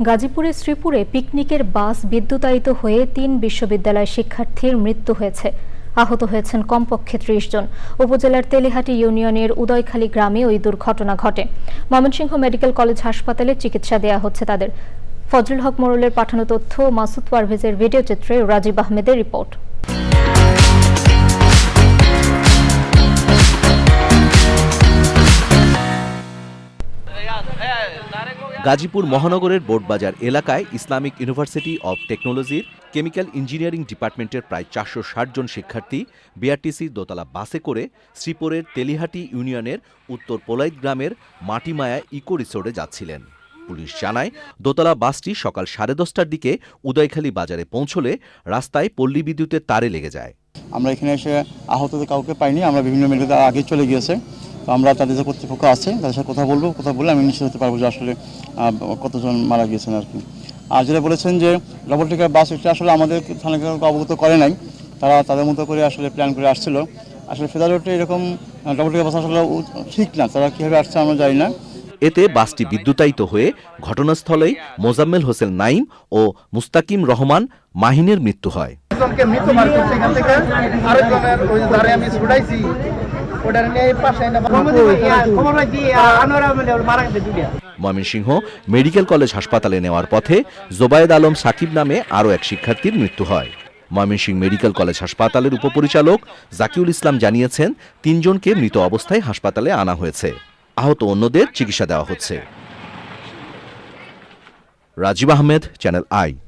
গাজীপুরের শ্রীপুরে পিকনিকের বাস বিদ্যুতায়িত হয়ে তিন বিশ্ববিদ্যালয় শিক্ষার্থীর মৃত্যু হয়েছে। আহত হয়েছেন কমপক্ষে ত্রিশ জন। উপজেলার তেলিহাটি ইউনিয়নের উদয়খালী গ্রামে ওই দুর্ঘটনা ঘটে। ময়মনসিংহ মেডিকেল কলেজ হাসপাতালে চিকিৎসা দেয়া হচ্ছে তাদের। ফজলুল হক মোরলের পাঠানো তথ্য, মাসুদ পারভেজের ভিডিও চিত্রে রাজীব আহমেদের রিপোর্ট। গাজীপুর মহানগরের বোর্ডবাজার এলাকায় ইসলামিক ইউনিভার্সিটি অব টেকনোলজির কেমিক্যাল ইঞ্জিনিয়ারিং ডিপার্টমেন্টের প্রায় চারশো ষাট জন শিক্ষার্থী বিআরটিসি দোতলা বাসে করে শ্রীপুরের তেলিহাটি ইউনিয়নের উত্তর পোলাইত গ্রামের মাটিমায়া ইকো রিসোর্টে যাচ্ছিলেন। পুলিশ জানায়, দোতলা বাসটি সকাল সাড়ে দশটার দিকে উদয়খালী বাজারে পৌঁছলে রাস্তায় পল্লী বিদ্যুতের তারে লেগে যায়। আমরা এখানে এসে আহতদের কাউকে পাইনি, আমরা বিভিন্ন মেডিকেল আগে চলে গিয়েছে। তো আমরা তাদের যে কর্তৃপক্ষ আছে তাদের সাথে কথা বলব কথা বলে আমি নিশ্চিত হতে পারব যে আসলে কতজন মারা গিয়েছেন আর কি। আর যেটা বলেছেন যে ডবল টিকার বাস এটা আসলে আমাদের থানাকে অবগত করে নাই তারা তাদের মতো করে আসলে প্ল্যান করে আসছিল। আসলে ফেদার রোডে এরকম ডবল টিকার বাস আসলে ঠিক না তারা কীভাবে আসছে আমরা জানি না। এতে বাসটি বিদ্যুতায়িত হয়ে ঘটনাস্থলেই মোজাম্মেল হোসেন নাইম ও মুস্তাকিম রহমান মাহিনের মৃত্যু হয়। একজনকে মৃত বার করছে এখান থেকে আরেকজনের ওই যারে আমি ছুটাইছি। ময়মনসিংহ মেডিকেল কলেজ হাসপাতালে নেওয়ার পথে জোবায়েদ আলম সাকিব নামে আরও এক শিক্ষার্থীর মৃত্যু হয়। ময়মনসিংহ মেডিকেল কলেজ হাসপাতালের উপপরিচালক জাকিউল ইসলাম জানিয়েছেন, তিনজনকে মৃত অবস্থায় হাসপাতালে আনা হয়েছে। আহত অন্যদের চিকিৎসা দেওয়া হচ্ছে। Rajib Ahmed, channel I.